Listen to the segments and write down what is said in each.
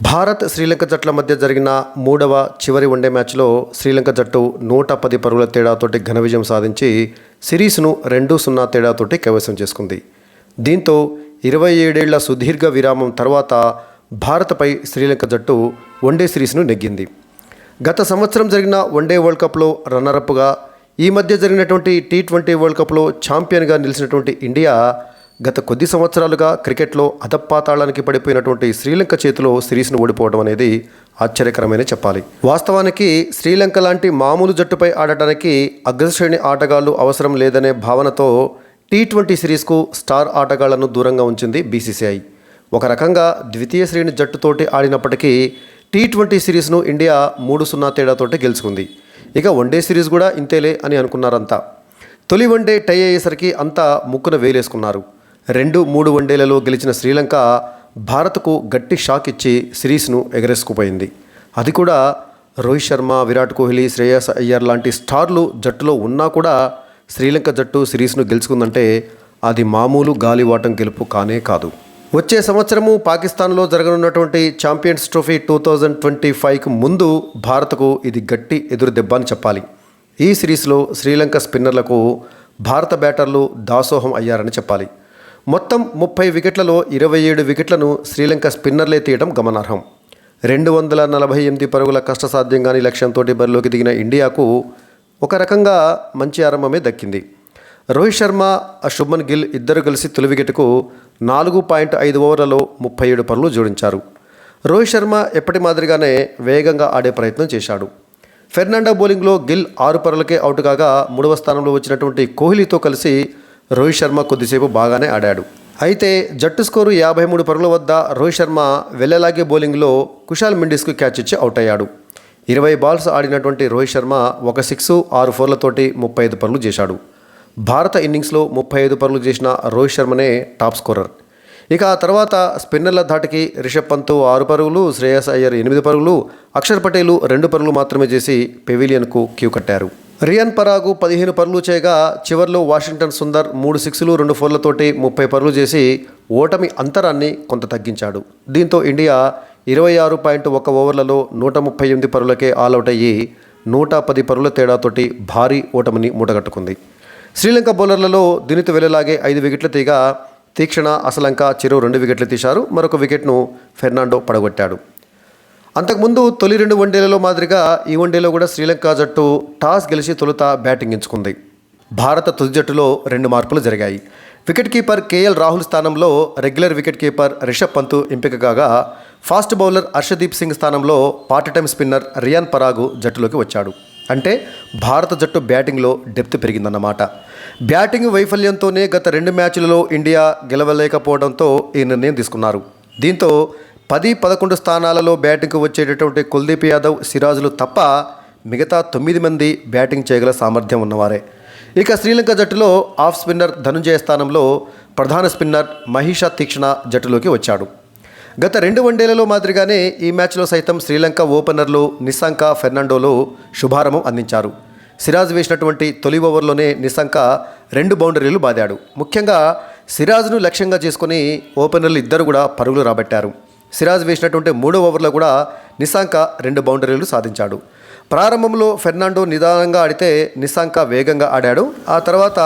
భారత్ శ్రీలంక జట్ల మధ్య జరిగిన మూడవ చివరి వన్డే మ్యాచ్లో శ్రీలంక జట్టు నూట పది పరుగుల తేడాతోటి ఘన విజయం సాధించి సిరీస్ను రెండు సున్నా తేడాతోటి కైవసం చేసుకుంది. దీంతో ఇరవై ఏడేళ్ళ సుదీర్ఘ విరామం తర్వాత భారత్పై శ్రీలంక జట్టు వన్డే సిరీస్ను నెగ్గింది. గత సంవత్సరం జరిగిన వన్డే వరల్డ్ కప్లో రన్నరప్గా ఈ మధ్య జరిగినటువంటి టీ ట్వంటీ వరల్డ్ కప్లో ఛాంపియన్గా నిలిచినటువంటి ఇండియా గత కొద్ది సంవత్సరాలుగా క్రికెట్లో అధపాతాళానికి పడిపోయినటువంటి శ్రీలంక చేతిలో సిరీస్ను ఓడిపోవడం అనేది ఆశ్చర్యకరమైన చెప్పాలి. వాస్తవానికి శ్రీలంక లాంటి మామూలు జట్టుపై ఆడటానికి అగ్రశ్రేణి ఆటగాళ్ళు అవసరం లేదనే భావనతో టీ ట్వంటీ సిరీస్కు స్టార్ ఆటగాళ్ళను దూరంగా ఉంచింది బీసీసీఐ. ఒక రకంగా ద్వితీయ శ్రేణి జట్టుతోటి ఆడినప్పటికీ టీ ట్వంటీ సిరీస్ను ఇండియా మూడు సున్నా తేడాతోటి గెలుచుకుంది. ఇక వన్డే సిరీస్ కూడా ఇంతేలే అని అనుకున్నారంతా. తొలి వన్డే టై అయ్యేసరికి అంతా ముక్కున వేలేసుకున్నారు. రెండు మూడు వన్డేలలో గెలిచిన శ్రీలంక భారత్కు గట్టి షాక్ ఇచ్చి సిరీస్ను ఎగరేసుకుపోయింది. అది కూడా రోహిత్ శర్మ విరాట్ కోహ్లీ శ్రేయస్ అయ్యర్ లాంటి స్టార్లు జట్టులో ఉన్నా కూడా శ్రీలంక జట్టు సిరీస్ను గెలుచుకుందంటే అది మామూలు గాలివాటం గెలుపు కానే కాదు. వచ్చే సంవత్సరము పాకిస్తాన్లో జరగనున్నటువంటి champions trophy two thousand twenty ఫైవ్కి ముందు భారత్కు ఇది గట్టి ఎదురు దెబ్బ అని చెప్పాలి. ఈ సిరీస్లో శ్రీలంక స్పిన్నర్లకు భారత బ్యాటర్లు దాసోహం అయ్యారని చెప్పాలి. మొత్తం ముప్పై వికెట్లలో ఇరవై ఏడు వికెట్లను శ్రీలంక స్పిన్నర్లే తీయడం గమనార్హం. రెండు వందల నలభై ఎనిమిది పరుగుల కష్టసాధ్యంగాని లక్ష్యంతో బరిలోకి దిగిన ఇండియాకు ఒక రకంగా మంచి ఆరంభమే దక్కింది. రోహిత్ శర్మ శుభ్మన్ గిల్ ఇద్దరు కలిసి తొలి వికెట్కు నాలుగు పాయింట్ ఐదు ఓవర్లలో ముప్పై ఏడు పరులు జోడించారు. రోహిత్ శర్మ ఎప్పటి మాదిరిగానే వేగంగా ఆడే ప్రయత్నం చేశాడు. ఫెర్నాండో బౌలింగ్లో గిల్ ఆరు పరులకే అవుట్ కాగా మూడవ స్థానంలో వచ్చినటువంటి కోహ్లీతో కలిసి రోహిత్ శర్మ కొద్దిసేపు బాగానే ఆడాడు. అయితే జట్టు స్కోరు యాభై మూడు పరుగుల వద్ద రోహిత్ శర్మ వెళ్ళలాగే బౌలింగ్లో కుషాల్ మెండిస్కు క్యాచ్ ఇచ్చి అవుట్ అయ్యాడు. ఇరవై బాల్స్ ఆడినటువంటి రోహిత్ శర్మ ఒక సిక్స్ ఆరు ఫోర్లతోటి ముప్పై ఐదు పనులు చేశాడు. భారత ఇన్నింగ్స్లో ముప్పై ఐదు పనులు చేసిన రోహిత్ శర్మనే టాప్ స్కోరర్. ఇక ఆ తర్వాత స్పిన్నర్ల ధాటికి రిషబ్ పంత్ ఆరు పరుగులు శ్రేయస్ అయ్యర్ ఎనిమిది పరుగులు అక్షర్ పటేలు రెండు పరుగులు మాత్రమే చేసి పెవిలియన్కు క్యూ కట్టారు. రియాన్ పరాగు పదిహేను పరులు చేయగా చివర్లో వాషింగ్టన్ సుందర్ మూడు సిక్స్లు రెండు ఫోర్లతోటి ముప్పై పరులు చేసి ఓటమి అంతరాన్ని కొంత తగ్గించాడు. దీంతో ఇండియా ఇరవై ఆరు పాయింట్ ఒక ఓవర్లలో నూట ముప్పై ఎనిమిది పరులకే ఆల్అవుట్ అయ్యి నూట పది పరుల తేడాతోటి భారీ ఓటమిని మూటగట్టుకుంది. శ్రీలంక బౌలర్లలో దీనితో వెళ్ళలాగే ఐదు వికెట్లు తీగా తీక్షణ అసలంక చిరు రెండు వికెట్లు తీశారు. మరొక వికెట్ను ఫెర్నాండో పడగొట్టాడు. అంతకుముందు తొలి రెండు వన్డేలలో మాదిరిగా ఈ వన్డేలో కూడా శ్రీలంక జట్టు టాస్ గెలిచి తొలుత బ్యాటింగ్ ఎంచుకుంది. భారత తుది జట్టులో రెండు మార్పులు జరిగాయి. వికెట్ కీపర్ కేఎల్ రాహుల్ స్థానంలో regular wicket keeper Rishabh Pant ఎంపిక కాగా ఫాస్ట్ బౌలర్ హర్షదీప్ సింగ్ స్థానంలో part time spinner Riyan Parag జట్టులోకి వచ్చాడు. అంటే భారత జట్టు బ్యాటింగ్లో డెప్త్ పెరిగిందన్నమాట. బ్యాటింగ్ వైఫల్యంతోనే గత రెండు మ్యాచ్లలో ఇండియా గెలవలేకపోవడంతో ఈ నిర్ణయం తీసుకున్నారు. దీంతో పది పదకొండు స్థానాలలో బ్యాటింగ్కు వచ్చేటటువంటి కుల్దీప్ యాదవ్ సిరాజులు తప్ప మిగతా తొమ్మిది మంది బ్యాటింగ్ చేయగల సామర్థ్యం ఉన్నవారే. ఇక శ్రీలంక జట్టులో ఆఫ్ స్పిన్నర్ ధనుంజయ స్థానంలో ప్రధాన స్పిన్నర్ మహిషా తీక్షణ జట్టులోకి వచ్చాడు. గత రెండు వన్డేలలో మాదిరిగానే ఈ మ్యాచ్లో సైతం శ్రీలంక ఓపెనర్లు నిశాంక ఫెర్నాండోలో శుభారంభం అందించారు. సిరాజ్ వేసినటువంటి తొలి ఓవర్లోనే నిశాంక రెండు బౌండరీలు బాదాడు. ముఖ్యంగా సిరాజ్ను లక్ష్యంగా చేసుకుని ఓపెనర్లు ఇద్దరు కూడా పరుగులు రాబట్టారు. సిరాజ్ వేసినటువంటి మూడో ఓవర్లో కూడా నిశాంక రెండు బౌండరీలు సాధించాడు. ప్రారంభంలో ఫెర్నాండో నిదానంగా ఆడితే నిశాంక వేగంగా ఆడాడు. ఆ తర్వాత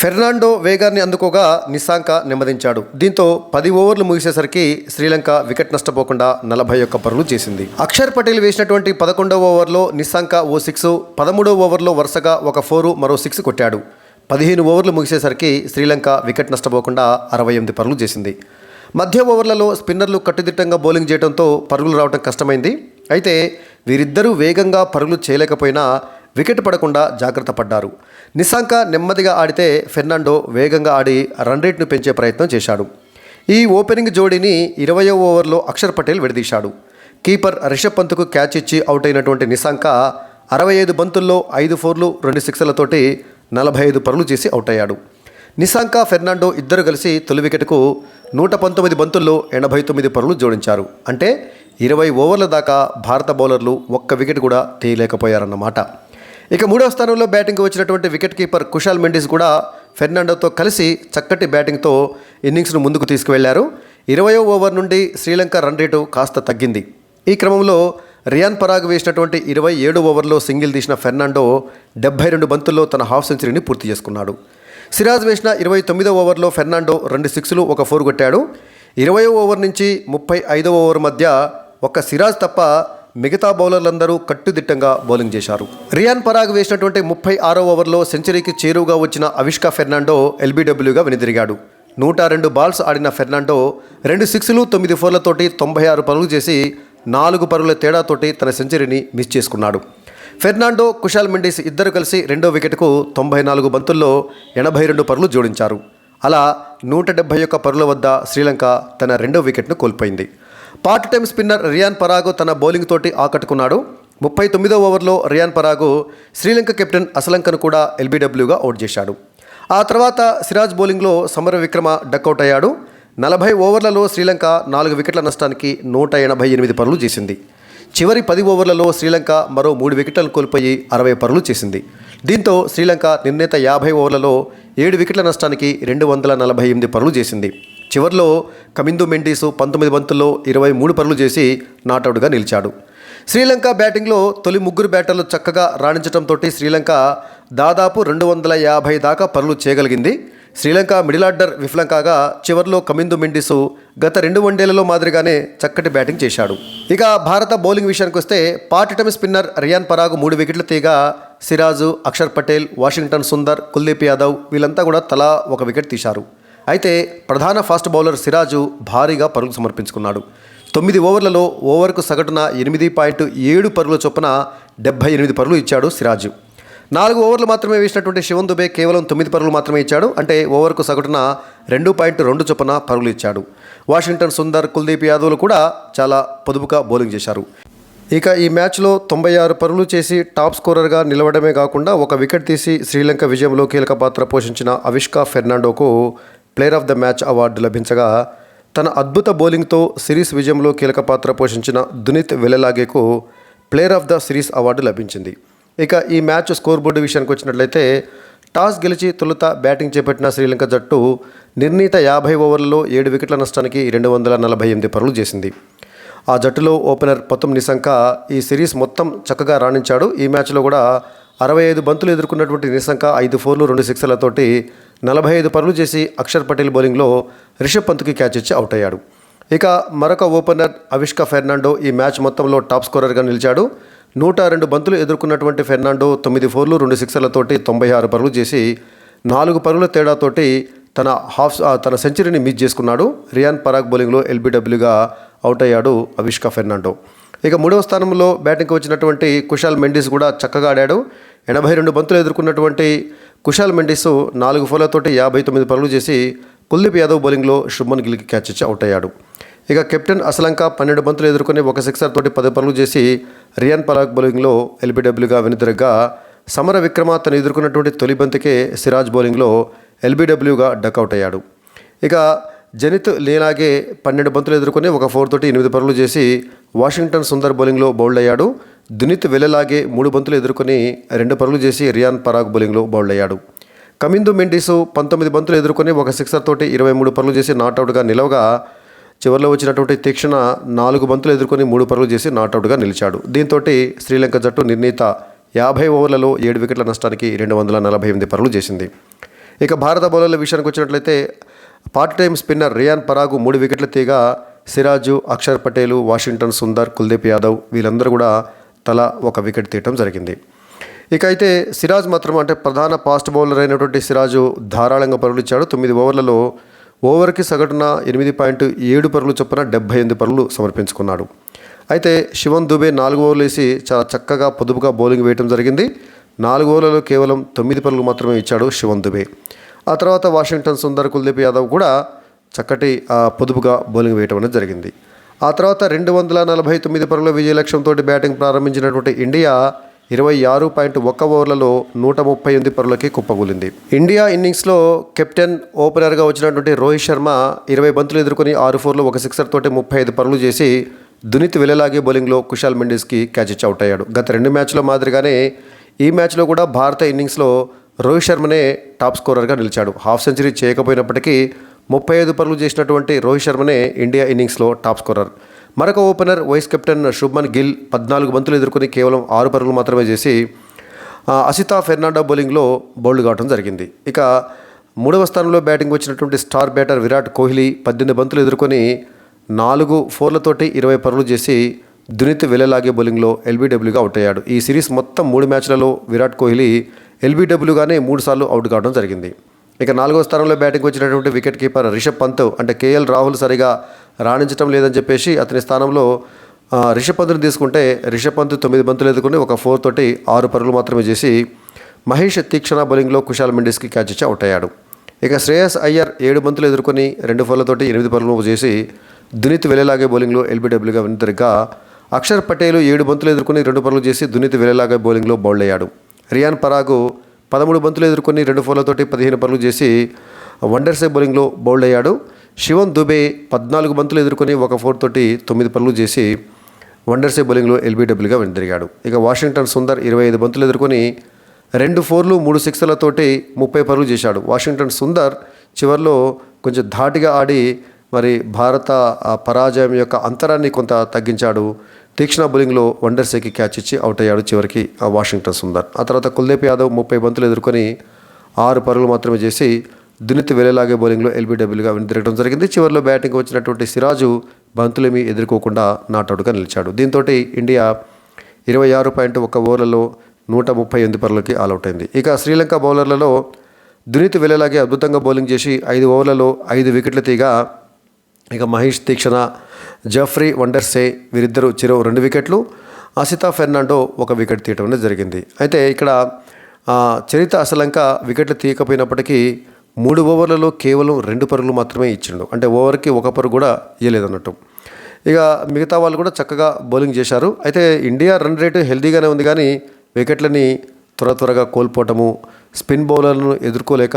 ఫెర్నాండో వేగాన్ని అందుకోగా నిశాంక నెమ్మదించాడు. దీంతో పది ఓవర్లు ముగిసేసరికి శ్రీలంక వికెట్ నష్టపోకుండా నలభై ఒక్క పరులు చేసింది. అక్షర్ పటేల్ వేసినటువంటి పదకొండవ ఓవర్లో నిశాంక ఓ సిక్స్ పదమూడవ ఓవర్లో వరుసగా ఒక ఫోరు మరో సిక్స్ కొట్టాడు. పదిహేను ఓవర్లు ముగిసేసరికి శ్రీలంక వికెట్ నష్టపోకుండా అరవై ఎనిమిది పరులు చేసింది. మధ్య ఓవర్లలో స్పిన్నర్లు కట్టుదిట్టంగా బౌలింగ్ చేయడంతో పరుగులు రావడం కష్టమైంది. అయితే వీరిద్దరూ వేగంగా పరుగులు చేయలేకపోయినా వికెట్ పడకుండా జాగ్రత్త పడ్డారు. నిశాంక నెమ్మదిగా ఆడితే ఫెర్నాండో వేగంగా ఆడి రన్ రేట్ను పెంచే ప్రయత్నం చేశాడు. ఈ ఓపెనింగ్ జోడీని ఇరవయో ఓవర్లో అక్షర్ పటేల్ విడదీశాడు. కీపర్ రిషబ్ పంత్కు క్యాచ్ ఇచ్చి అవుట్ అయినటువంటి నిశాంక అరవై ఐదు బంతుల్లో ఐదు ఫోర్లు రెండు సిక్స్లతోటి నలభై ఐదు పరుగులు చేసి అవుట్ అయ్యాడు. నిశాంక ఫెర్నాండో ఇద్దరు కలిసి తొలి వికెట్కు నూట పంతొమ్మిది బంతుల్లో ఎనభై తొమ్మిది పరులు జోడించారు. అంటే ఇరవై ఓవర్ల దాకా భారత బౌలర్లు ఒక్క వికెట్ కూడా తీయలేకపోయారన్నమాట. ఇక మూడవ స్థానంలో బ్యాటింగ్ వచ్చినటువంటి వికెట్ కీపర్ కుషాల్ మెండిస్ కూడా ఫెర్నాండోతో కలిసి చక్కటి బ్యాటింగ్తో ఇన్నింగ్స్ను ముందుకు తీసుకువెళ్ళారు. ఇరవయో ఓవర్ నుండి శ్రీలంక రన్ రేటు కాస్త తగ్గింది. ఈ క్రమంలో రియాన్ పరాగ్ వేసినటువంటి ఇరవై ఏడు ఓవర్లో సింగిల్ తీసిన ఫెర్నాండో డెబ్బై రెండు బంతుల్లో తన హాఫ్ సెంచరీని పూర్తి చేసుకున్నాడు. సిరాజ్ వేసిన ఇరవై తొమ్మిదో ఓవర్లో ఫెర్నాండో రెండు సిక్స్లు ఒక ఫోర్ కొట్టాడు. ఇరవై ఓవర్ నుంచి ముప్పై ఐదో ఓవర్ మధ్య ఒక్క సిరాజ్ తప్ప మిగతా బౌలర్లందరూ కట్టుదిట్టంగా బౌలింగ్ చేశారు. రియాన్ పరాగ్ వేసినటువంటి ముప్పై ఆరో ఓవర్లో సెంచరీకి చేరువుగా వచ్చిన అవిష్కా ఫెర్నాండో ఎల్బీడబ్ల్యూగా వెనుదిరిగాడు. నూట రెండు బాల్స్ ఆడిన ఫెర్నాండో రెండు సిక్స్లు తొమ్మిది ఫోర్లతోటి తొంభై ఆరు పరుగులు చేసి నాలుగు పరుగుల తేడాతోటి తన సెంచరీని మిస్ చేసుకున్నాడు. ఫెర్నాండో కుషాల్ మెండిస్ ఇద్దరు కలిసి రెండో వికెట్కు తొంభై నాలుగు బంతుల్లో ఎనభై రెండు పరులు జోడించారు. అలా నూట డెబ్బై ఒక్క పరుల వద్ద శ్రీలంక తన రెండో వికెట్ను కోల్పోయింది. Part time spinner Riyan Parag తన బౌలింగ్ తోటి ఆకట్టుకున్నాడు. ముప్పై తొమ్మిదో ఓవర్లో రియాన్ పరాగు శ్రీలంక కెప్టెన్ అసలంకను కూడా ఎల్బీడబ్ల్యూగా అవుట్ చేశాడు. ఆ తర్వాత సిరాజ్ బౌలింగ్లో సమర విక్రమ డక్అవుట్ అయ్యాడు. నలభై ఓవర్లలో శ్రీలంక నాలుగు వికెట్ల నష్టానికి నూట ఎనభై ఎనిమిది పరులు చేసింది. చివరి పది ఓవర్లలో శ్రీలంక మరో మూడు వికెట్లను కోల్పోయి అరవై పరులు చేసింది. దీంతో శ్రీలంక నిర్ణీత యాభై ఓవర్లలో ఏడు వికెట్ల నష్టానికి రెండు వందల నలభై ఎనిమిది పరులు చేసింది. చివరిలో కమిందు మెండీసు పంతొమ్మిది బంతుల్లో ఇరవై మూడు పరులు చేసి నాటౌట్గా నిలిచాడు. శ్రీలంక బ్యాటింగ్లో తొలి ముగ్గురు బ్యాటర్లు చక్కగా రాణించడంతో శ్రీలంక దాదాపు రెండు వందల యాభై దాకా పరులు చేయగలిగింది. శ్రీలంక మిడిల్ ఆర్డర్ విఫలం కాగా చివరిలో కమిందు మెండిసు గత రెండు వన్డేలలో మాదిరిగానే చక్కటి బ్యాటింగ్ చేశాడు. ఇక భారత బౌలింగ్ విషయానికి వస్తే part time spinner Riyan Parag మూడు వికెట్లు తీగా సిరాజు అక్షర్ పటేల్ వాషింగ్టన్ సుందర్ కుల్దీప్ యాదవ్ వీళ్ళంతా కూడా తలా ఒక వికెట్ తీశారు. అయితే ప్రధాన ఫాస్ట్ బౌలర్ సిరాజు భారీగా పరుగులు సమర్పించుకున్నాడు. తొమ్మిది ఓవర్లలో ఓవర్కు సగటున ఎనిమిది పాయింట్ ఏడు పరుగుల చొప్పున డెబ్బై ఎనిమిది పరుగులు ఇచ్చాడు సిరాజు. నాలుగు ఓవర్లు మాత్రమే వేసినటువంటి శివన్ దుబే కేవలం తొమ్మిది పరుగులు మాత్రమే ఇచ్చాడు. అంటే ఓవర్కు సగటున రెండు పాయింట్ రెండు చొప్పున పరుగులు ఇచ్చాడు. వాషింగ్టన్ సుందర్ కుల్దీప్ యాదవ్లు కూడా చాలా పొదుపుగా బౌలింగ్ చేశారు. ఇక ఈ మ్యాచ్లో తొంభై ఆరు పరుగులు చేసి టాప్ స్కోరర్గా నిలవడమే కాకుండా ఒక వికెట్ తీసి శ్రీలంక విజయంలో కీలక పాత్ర పోషించిన Avishka ఫెర్నాండోకు player of the match award లభించగా తన అద్భుత బౌలింగ్తో సిరీస్ విజయంలో కీలక పాత్ర పోషించిన Dunith వెలలాగేకు player of the series award లభించింది. ఇక ఈ మ్యాచ్ స్కోర్ బోర్డు విషయానికి వచ్చినట్లయితే టాస్ గెలిచి తొలుత బ్యాటింగ్ చేపట్టిన శ్రీలంక జట్టు నిర్ణీత యాభై ఓవర్లలో ఏడు వికెట్ల నష్టానికి రెండు వందల నలభై ఎనిమిది పరులు చేసింది. ఆ జట్టులో ఓపెనర్ పతుమ్ నిశంక ఈ సిరీస్ మొత్తం చక్కగా రాణించాడు. ఈ మ్యాచ్లో కూడా అరవై ఐదు బంతులు ఎదుర్కొన్నటువంటి నిశంక ఐదు ఫోర్లు రెండు సిక్స్లతోటి నలభై ఐదు పరులు చేసి అక్షర్ పటేల్ బౌలింగ్లో రిషబ్ పంత్కి క్యాచ్ ఇచ్చి అవుట్ అయ్యాడు. ఇక మరొక ఓపెనర్ అవిష్కా ఫెర్నాండో ఈ మ్యాచ్ మొత్తంలో టాప్ స్కోరర్గా నిలిచాడు. నూట రెండు బంతులు ఎదుర్కొన్నటువంటి ఫెర్నాండో తొమ్మిది ఫోర్లు రెండు సిక్సర్లతోటి తొంభై ఆరు పరుగులు చేసి నాలుగు పరుగుల తేడాతోటి తన హాఫ్ తన సెంచరీని మిస్ చేసుకున్నాడు. రియాన్ పరాగ్ బౌలింగ్లో ఎల్బీడబ్ల్యూగా అవుట్ అయ్యాడు అవిష్కా ఫెర్నాండో. ఇక మూడవ స్థానంలో బ్యాటింగ్కి వచ్చినటువంటి కుషాల్ మెండిస్ కూడా చక్కగా ఆడాడు. ఎనభై రెండు బంతులు ఎదుర్కొన్నటువంటి కుషాల్ మెండిస్ నాలుగు ఫోర్లతోటి యాభై తొమ్మిది పరుగులు చేసి కుల్దీప్ యాదవ్ బౌలింగ్లో శుభ్మన్ గిల్కి క్యాచ్ ఇచ్చి అవుట్ అయ్యాడు ఇక కెప్టెన్ అసలంక పన్నెండు బంతులు ఎదుర్కొని ఒక సిక్సర్ తోటి పది పరుగులు చేసి రియాన్ పరాగ్ బౌలింగ్లో ఎల్బీడబ్ల్యూగా వెనుదిరగ్గా. సమర విక్రమ తను ఎదుర్కొన్నటువంటి తొలి బంతికే సిరాజ్ బౌలింగ్లో ఎల్బీడబ్ల్యూగా డకౌట్ అయ్యాడు. ఇక జనిత్ లేలాగే పన్నెండు బంతులు ఎదుర్కొని ఒక ఫోర్ తోటి ఎనిమిది పరుగులు చేసి వాషింగ్టన్ సుందర్ బౌలింగ్లో బౌల్డ్ అయ్యాడు. దునిత్ వెల్లలాగే మూడు బంతులు ఎదుర్కొని రెండు పరుగులు చేసి రియాన్ పరాగ్ బౌలింగ్లో బౌల్డ్ అయ్యాడు. కమిందు మెండిసు పంతొమ్మిది బంతులు ఎదుర్కొని ఒక సిక్సర్ తోటి ఇరవై మూడు పరుగులు చేసి నాట్అవుట్గా నిలవగా చివరిలో వచ్చినటువంటి తీక్షణ నాలుగు బంతులు ఎదుర్కొని మూడు పరుగులు చేసి నాట్అవుట్గా నిలిచాడు. దీంతో శ్రీలంక జట్టు నిర్ణీత యాభై ఓవర్లలో ఏడు వికెట్ల నష్టానికి రెండు వందల నలభై ఎనిమిది పరుగులు చేసింది. ఇక భారత బౌలర్ల విషయానికి వచ్చినట్లయితే part time spinner Riyan Parag మూడు వికెట్ల తీగా సిరాజు అక్షర్ పటేలు వాషింగ్టన్ సుందర్ కుల్దీప్ యాదవ్ వీళ్ళందరూ కూడా తలా ఒక వికెట్ తీయటం జరిగింది. ఇక అయితే సిరాజ్ మాత్రం అంటే ప్రధాన ఫాస్ట్ బౌలర్ అయినటువంటి సిరాజు ధారాళంగా పరుగులు ఇచ్చాడు తొమ్మిది ఓవర్లలో ఓవర్కి సగటున ఎనిమిది పాయింట్ ఏడు పరుగులు చొప్పున డెబ్బై ఎనిమిది పరుగులు సమర్పించుకున్నాడు. అయితే శివన్ దుబే నాలుగు ఓవర్లు వేసి చాలా చక్కగా పొదుపుగా బౌలింగ్ వేయడం జరిగింది. నాలుగు ఓవర్లలో కేవలం తొమ్మిది పరుగులు మాత్రమే ఇచ్చాడు శివన్ దుబే. ఆ తర్వాత వాషింగ్టన్ సుందర్ కుల్దీప్ యాదవ్ కూడా చక్కటి పొదుపుగా బౌలింగ్ వేయటం అనేది జరిగింది. ఆ తర్వాత రెండు వందల నలభై తొమ్మిది పరుగుల విజయ లక్ష్యంతో బ్యాటింగ్ ప్రారంభించినటువంటి ఇండియా ఇరవై ఆరు పాయింట్ ఒక్క ఓవర్లలో నూట ముప్పై ఎనిమిది పరులకి కుప్పకూలింది. ఇండియా ఇన్నింగ్స్లో కెప్టెన్ ఓపెనర్గా వచ్చినటువంటి రోహిత్ శర్మ ఇరవై బంతులు ఎదుర్కొని ఆరు ఫోర్లు ఒక సిక్సర్ తోటి ముప్పై ఐదు పరులు చేసి దునిత్ వెలలాగే బౌలింగ్లో కుషాల్ మెండిస్కి క్యాచ్ ఇచ్చి అవుట్ అయ్యాడు. గత రెండు మ్యాచ్ల మాదిరిగానే ఈ మ్యాచ్లో కూడా భారత ఇన్నింగ్స్లో రోహిత్ శర్మనే టాప్ స్కోరర్గా నిలిచాడు. హాఫ్ సెంచరీ చేయకపోయినప్పటికీ ముప్పై ఐదు పరులు చేసినటువంటి రోహిత్ శర్మనే ఇండియా ఇన్నింగ్స్లో టాప్ స్కోరర్. మరొక opener vice captain Shubman Gill పద్నాలుగు బంతులు ఎదుర్కొని కేవలం ఆరు పరుగులు మాత్రమే చేసి అసితా ఫెర్నాండో బౌలింగ్లో బౌల్డ్ కావడం జరిగింది. ఇక మూడవ స్థానంలో బ్యాటింగ్ వచ్చినటువంటి స్టార్ బ్యాటర్ విరాట్ కోహ్లీ పద్దెనిమిది బంతులు ఎదుర్కొని నాలుగు ఫోర్లతోటి ఇరవై పరుగులు చేసి దునిత్ వెలలాగే బౌలింగ్లో ఎల్బీడబ్ల్యూగా అవుట్ అయ్యాడు. ఈ సిరీస్ మొత్తం మూడు మ్యాచ్లలో విరాట్ కోహ్లీ ఎల్బీడబ్ల్యూగానే మూడు సార్లు అవుట్ కావడం జరిగింది. ఇక నాలుగో స్థానంలో బ్యాటింగ్ వచ్చినటువంటి వికెట్ కీపర్ రిషబ్ పంత్ అంటే కేఎల్ రాహుల్ సరిగా రాణించడం లేదని చెప్పేసి అతని స్థానంలో రిషపంతుని రిషబ్ తీసుకుంటే రిషబ్ పంత్ తొమ్మిది బంతులు ఎదుర్కొని ఒక ఫోర్ తోటి ఆరు పరుగులు మాత్రమే చేసి మహేష్ తీక్షణ బౌలింగ్లో కుషాల్ మెండిస్కి క్యాచ్ ఇచ్చి అవుట్ అయ్యాడు. ఇక శ్రేయస్ అయ్యర్ ఏడు బంతులు ఎదుర్కొని రెండు ఫోర్లతోటి ఎనిమిది పరుగులు చేసి దునీత్ వెలేలాగే బౌలింగ్లో ఎల్బీడబ్ల్యూగా వెనుతిరిగా అక్షర్ పటేల్ ఏడు బంతులు ఎదుర్కొని రెండు పరుగులు చేసి దునీత్ వెలేలాగే బౌలింగ్లో బౌల్డ్ అయ్యాడు. రియాన్ పరాగు పదమూడు బంతులు ఎదుర్కొని రెండు ఫోర్లతోటి పదిహేను పరుగులు చేసి వండర్సే బౌలింగ్లో బౌల్డ్ అయ్యాడు. శివన్ దుబే పద్నాలుగు బంతులు ఎదుర్కొని ఒక ఫోర్ తోటి తొమ్మిది పనులు చేసి వండర్సే బౌలింగ్లో ఎల్బీడబ్ల్యూగా వెనుదిరిగాడు ఇక వాషింగ్టన్ సుందర్ ఇరవై ఐదు బంతులు ఎదుర్కొని రెండు ఫోర్లు మూడు సిక్స్లతోటి ముప్పై పరుగులు చేశాడు. వాషింగ్టన్ సుందర్ చివరిలో కొంచెం ధాటిగా ఆడి మరి భారత ఆ, పరాజయం యొక్క అంతరాన్ని కొంత తగ్గించాడు. తీక్షణ బౌలింగ్లో వండర్సేకి క్యాచ్ ఇచ్చి అవుట్ అయ్యాడు చివరికి ఆ వాషింగ్టన్ సుందర్. ఆ తర్వాత కుల్దీప్ యాదవ్ ముప్పై బంతులు ఎదుర్కొని ఆరు పరుగులు మాత్రమే చేసి దునిత్ వెళ్ళేలాగే బౌలింగ్లో ఎల్బీడబ్ల్యూగా వెనుదిరగడం జరిగింది. చివరిలో బ్యాటింగ్ వచ్చినటువంటి సిరాజు బంతులేమీ ఎదుర్కోకుండా నాటౌట్గా నిలిచాడు. దీంతో ఇండియా ఇరవై ఆరు పాయింట్ ఒక ఓవర్లలో నూట ముప్పై ఎనిమిది పరులకి ఆల్అవుట్ అయింది. ఇక శ్రీలంక బౌలర్లలో దునీత్ వెళ్ళేలాగే అద్భుతంగా బౌలింగ్ చేసి ఐదు ఓవర్లలో ఐదు వికెట్లు తీగా ఇక మహేష్ తీక్షణ జఫ్రీ వండర్సే వీరిద్దరూ చెరో రెండు వికెట్లు అసితా ఫెర్నాండో ఒక వికెట్ తీయటం అనేది జరిగింది. అయితే ఇక్కడ చరిత్ర చరిత అసలంక వికెట్లు తీయకపోయినప్పటికీ మూడు ఓవర్లలో కేవలం రెండు పరుగులు మాత్రమే ఇచ్చిండు. అంటే ఓవర్కి ఒక పరుగు కూడా ఇయ్యలేదన్నట్టు. ఇక మిగతా వాళ్ళు కూడా చక్కగా బౌలింగ్ చేశారు. అయితే ఇండియా రన్ రేటు హెల్దీగానే ఉంది కానీ వికెట్లని త్వర త్వరగా కోల్పోవటము స్పిన్ బౌలర్లను ఎదుర్కోలేక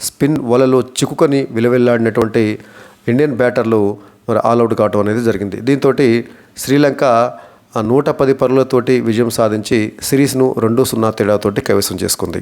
స్పిన్ వలలో చిక్కుకొని విలువెల్లాడినటువంటి ఇండియన్ బ్యాటర్లు మరి ఆల్అవుట్ కావటం అనేది జరిగింది. దీంతో శ్రీలంక ఆ నూట పది పరులతోటి విజయం సాధించి సిరీస్ను రెండు సున్నా తేడాతోటి కైవసం చేసుకుంది.